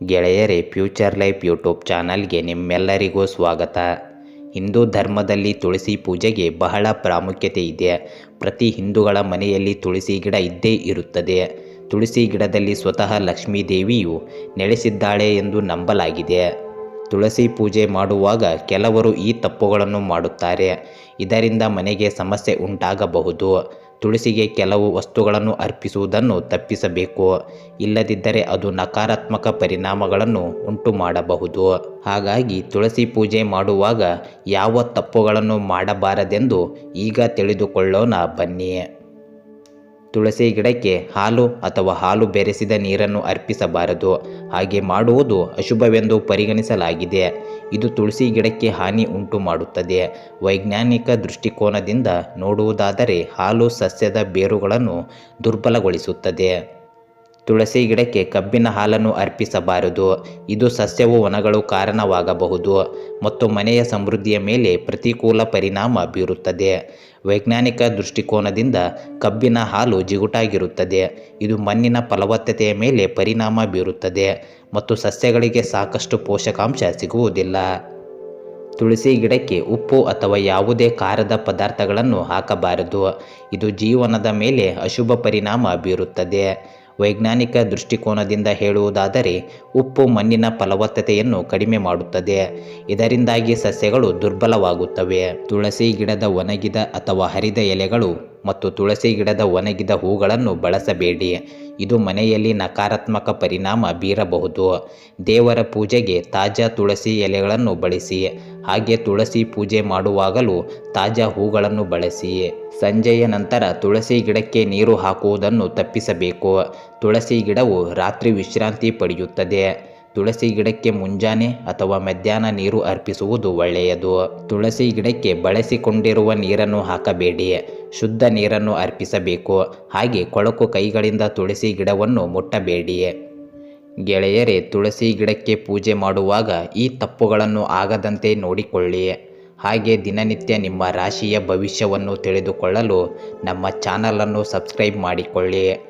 ಗೆಳೆಯರೇ, future life YouTube ಚಾನಲ್ಗೆ ನಿಮ್ಮೆಲ್ಲರಿಗೂ ಸ್ವಾಗತ. ಹಿಂದೂ ಧರ್ಮದಲ್ಲಿ ತುಳಸಿ ಪೂಜೆಗೆ ಬಹಳ ಪ್ರಾಮುಖ್ಯತೆ ಇದೆ. ಪ್ರತಿ ಹಿಂದೂಗಳ ಮನೆಯಲ್ಲಿ ತುಳಸಿ ಗಿಡ ಇದ್ದೇ ಇರುತ್ತದೆ. ತುಳಸಿ ಗಿಡದಲ್ಲಿ ಸ್ವತಃ ಲಕ್ಷ್ಮೀ ದೇವಿಯು ನೆಲೆಸಿದ್ದಾಳೆ ಎಂದು ನಂಬಲಾಗಿದೆ. ತುಳಸಿ ಪೂಜೆ ಮಾಡುವಾಗ ಕೆಲವರು ಈ ತಪ್ಪುಗಳನ್ನು ಮಾಡುತ್ತಾರೆ. ಇದರಿಂದ ಮನೆಗೆ ಸಮಸ್ಯೆ ಉಂಟಾಗಬಹುದು. ತುಳಸಿಗೆ ಕೆಲವು ವಸ್ತುಗಳನ್ನು ಅರ್ಪಿಸುವುದನ್ನು ತಪ್ಪಿಸಬೇಕು. ಇಲ್ಲದಿದ್ದರೆ ಅದು ನಕಾರಾತ್ಮಕ ಪರಿಣಾಮಗಳನ್ನು ಉಂಟು ಮಾಡಬಹುದು ಹಾಗಾಗಿ ತುಳಸಿ ಪೂಜೆ ಮಾಡುವಾಗ ಯಾವ ತಪ್ಪುಗಳನ್ನು ಮಾಡಬಾರದೆಂದು ಈಗ ತಿಳಿದುಕೊಳ್ಳೋಣ ಬನ್ನಿ. ತುಳಸಿ ಗಿಡಕ್ಕೆ ಹಾಲು ಅಥವಾ ಹಾಲು ಬೆರೆಸಿದ ನೀರನ್ನು ಅರ್ಪಿಸಬಾರದು. ಹಾಗೆ ಮಾಡುವುದು ಅಶುಭವೆಂದು ಪರಿಗಣಿಸಲಾಗಿದೆ. ಇದು ತುಳಸಿ ಗಿಡಕ್ಕೆ ಹಾನಿ ಉಂಟು ಮಾಡುತ್ತದೆ. ವೈಜ್ಞಾನಿಕ ದೃಷ್ಟಿಕೋನದಿಂದ ನೋಡುವುದಾದರೆ ಹಾಲು ಸಸ್ಯದ ಬೇರುಗಳನ್ನು ದುರ್ಬಲಗೊಳಿಸುತ್ತದೆ. ತುಳಸಿ ಗಿಡಕ್ಕೆ ಕಬ್ಬಿನ ಹಾಲನ್ನು ಅರ್ಪಿಸಬಾರದು. ಇದು ಸಸ್ಯವು ವನಗಳು ಕಾರಣವಾಗಬಹುದು. ಮತ್ತು ಮನೆಯ ಸಮೃದ್ಧಿಯ ಮೇಲೆ ಪ್ರತಿಕೂಲ ಪರಿಣಾಮ ಬೀರುತ್ತದೆ. ವೈಜ್ಞಾನಿಕ ದೃಷ್ಟಿಕೋನದಿಂದ ಕಬ್ಬಿನ ಹಾಲು ಜಿಗುಟಾಗಿರುತ್ತದೆ. ಇದು ಮಣ್ಣಿನ ಫಲವತ್ತತೆಯ ಮೇಲೆ ಪರಿಣಾಮ ಬೀರುತ್ತದೆ. ಮತ್ತು ಸಸ್ಯಗಳಿಗೆ ಸಾಕಷ್ಟು ಪೋಷಕಾಂಶ ಸಿಗುವುದಿಲ್ಲ. ತುಳಸಿ ಗಿಡಕ್ಕೆ ಉಪ್ಪು ಅಥವಾ ಯಾವುದೇ ಖಾರದ ಪದಾರ್ಥಗಳನ್ನು ಹಾಕಬಾರದು. ಇದು ಜೀವನದ ಮೇಲೆ ಅಶುಭ ಪರಿಣಾಮ ಬೀರುತ್ತದೆ. ವೈಜ್ಞಾನಿಕ ದೃಷ್ಟಿಕೋನದಿಂದ ಹೇಳುವುದಾದರೆ, ಉಪ್ಪು ಮಣ್ಣಿನ ಫಲವತ್ತತೆಯನ್ನು ಕಡಿಮೆ ಮಾಡುತ್ತದೆ. ಇದರಿಂದಾಗಿ ಸಸ್ಯಗಳು ದುರ್ಬಲವಾಗುತ್ತವೆ. ತುಳಸಿ ಗಿಡದ ಒಣಗಿದ ಅಥವಾ ಹರಿದ ಎಲೆಗಳು ಮತ್ತು ತುಳಸಿ ಗಿಡದ ಒಣಗಿದ ಹೂಗಳನ್ನು ಬಳಸಬೇಡಿ. ಇದು ಮನೆಯಲ್ಲಿ ನಕಾರಾತ್ಮಕ ಪರಿಣಾಮ ಬೀರಬಹುದು. ದೇವರ ಪೂಜೆಗೆ ತಾಜಾ ತುಳಸಿ ಎಲೆಗಳನ್ನು ಬಳಸಿ, ಹಾಗೆ ತುಳಸಿ ಪೂಜೆ ಮಾಡುವಾಗಲೂ ತಾಜಾ ಹೂಗಳನ್ನು ಬಳಸಿ. ಸಂಜೆಯ ನಂತರ ತುಳಸಿ ಗಿಡಕ್ಕೆ ನೀರು ಹಾಕುವುದನ್ನು ತಪ್ಪಿಸಬೇಕು. ತುಳಸಿ ಗಿಡವು ರಾತ್ರಿ ವಿಶ್ರಾಂತಿ ಪಡೆಯುತ್ತದೆ. ತುಳಸಿ ಗಿಡಕ್ಕೆ ಮುಂಜಾನೆ ಅಥವಾ ಮಧ್ಯಾಹ್ನ ನೀರು ಅರ್ಪಿಸುವುದು ಒಳ್ಳೆಯದು. ತುಳಸಿ ಗಿಡಕ್ಕೆ ಬಳಸಿಕೊಂಡಿರುವ ನೀರನ್ನು ಹಾಕಬೇಡಿ. ಶುದ್ಧ ನೀರನ್ನು ಅರ್ಪಿಸಬೇಕು. ಹಾಗೆ ಕೊಳಕು ಕೈಗಳಿಂದ ತುಳಸಿ ಗಿಡವನ್ನು ಮುಟ್ಟಬೇಡಿ. ಗೆಳೆಯರೇ, ತುಳಸಿ ಗಿಡಕ್ಕೆ ಪೂಜೆ ಮಾಡುವಾಗ ಈ ತಪ್ಪುಗಳನ್ನು ಆಗದಂತೆ ನೋಡಿಕೊಳ್ಳಿ. ಹಾಗೆ ದಿನನಿತ್ಯ ನಿಮ್ಮ ರಾಶಿಯ ಭವಿಷ್ಯವನ್ನು ತಿಳಿದುಕೊಳ್ಳಲು ನಮ್ಮ ಚಾನಲನ್ನು ಸಬ್ಸ್ಕ್ರೈಬ್ ಮಾಡಿಕೊಳ್ಳಿ.